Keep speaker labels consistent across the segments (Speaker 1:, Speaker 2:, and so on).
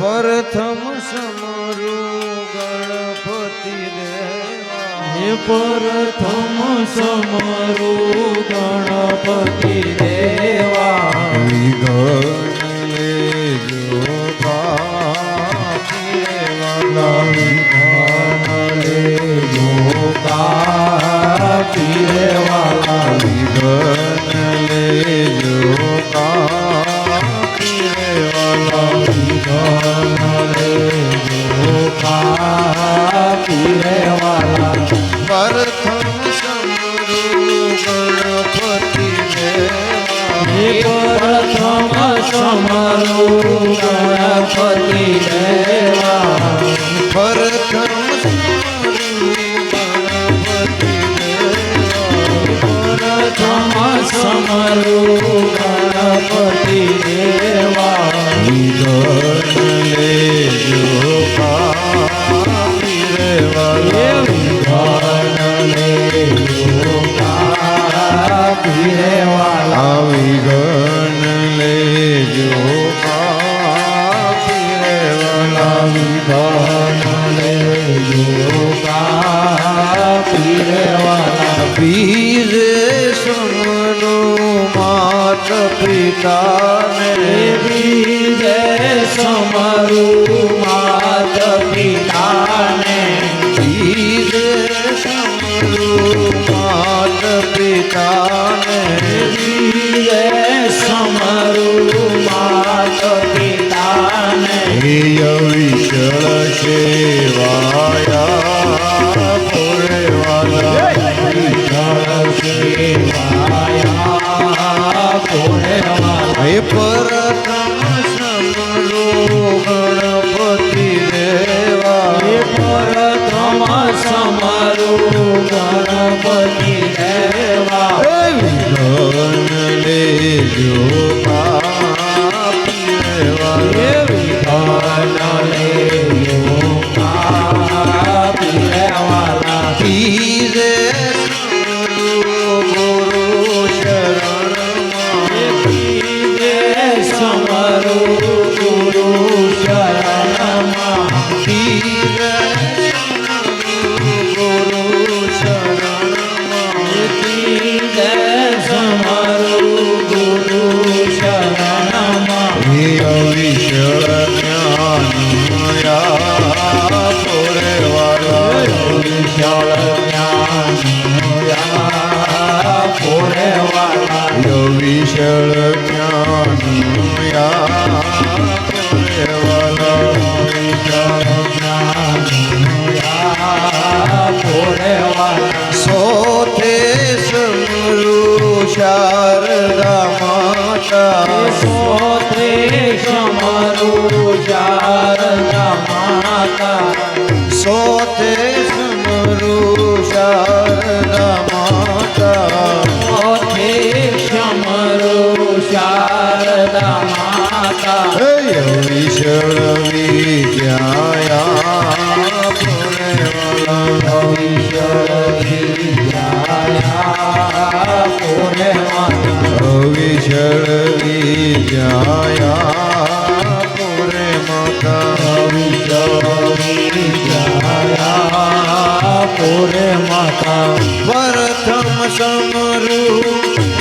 Speaker 1: પ્રથમ સમરું ગણપતિ દેવા
Speaker 2: હે પ્રથમ સમરું ગણપતિ દેવા
Speaker 1: વિઘન લેજો પાપી દેવાલા
Speaker 2: વિઘન લેજો કાપી દેવાલા
Speaker 1: વિઘન લેજો બીજે સમનો માત પિતાને.
Speaker 2: બીજે સમરું માત પિતાને.
Speaker 1: બીજે સમનું માત પિતાને
Speaker 2: બીજે સમરું
Speaker 1: વિઘન લેજો शारदा माता सोत्रेश मरु शारदा
Speaker 2: माता सोत्रेश
Speaker 1: मरु शारदा माता सोत्रेश मरु शारदा माता विषण विद्याया પ્રથમ સમરું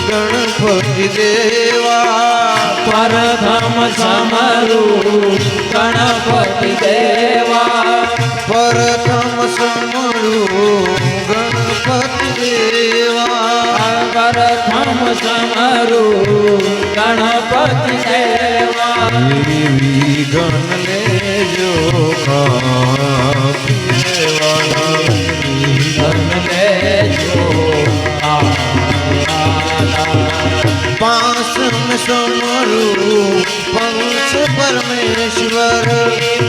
Speaker 1: ગણપતિ દેવા.
Speaker 2: પરધમ સમરું ગણપતિ દેવા
Speaker 1: પ્રથમ સમરું ગણપતિ દેવા
Speaker 2: પરધમ સમરું ગણપતિ દેવા
Speaker 1: ગણ લેજો સમરું પંચ પરમેશ્વર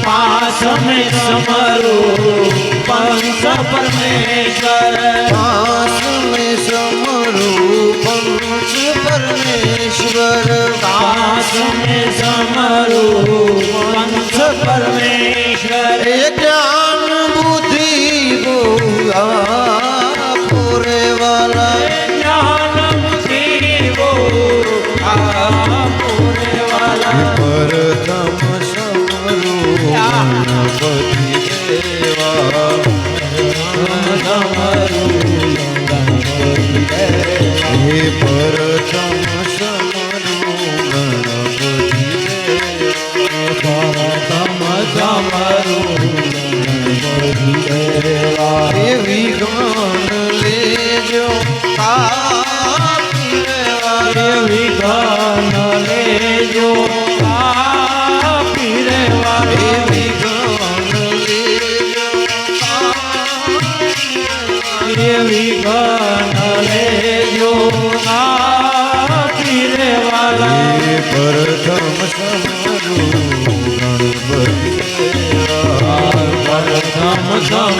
Speaker 2: પાસમે સમરું પંચ પરમેશ્વર
Speaker 1: પાસમ સમરું પંચ પરમેશ્વર
Speaker 2: પાસમે સમરું પંચ પરમેશ્વર
Speaker 1: એ पर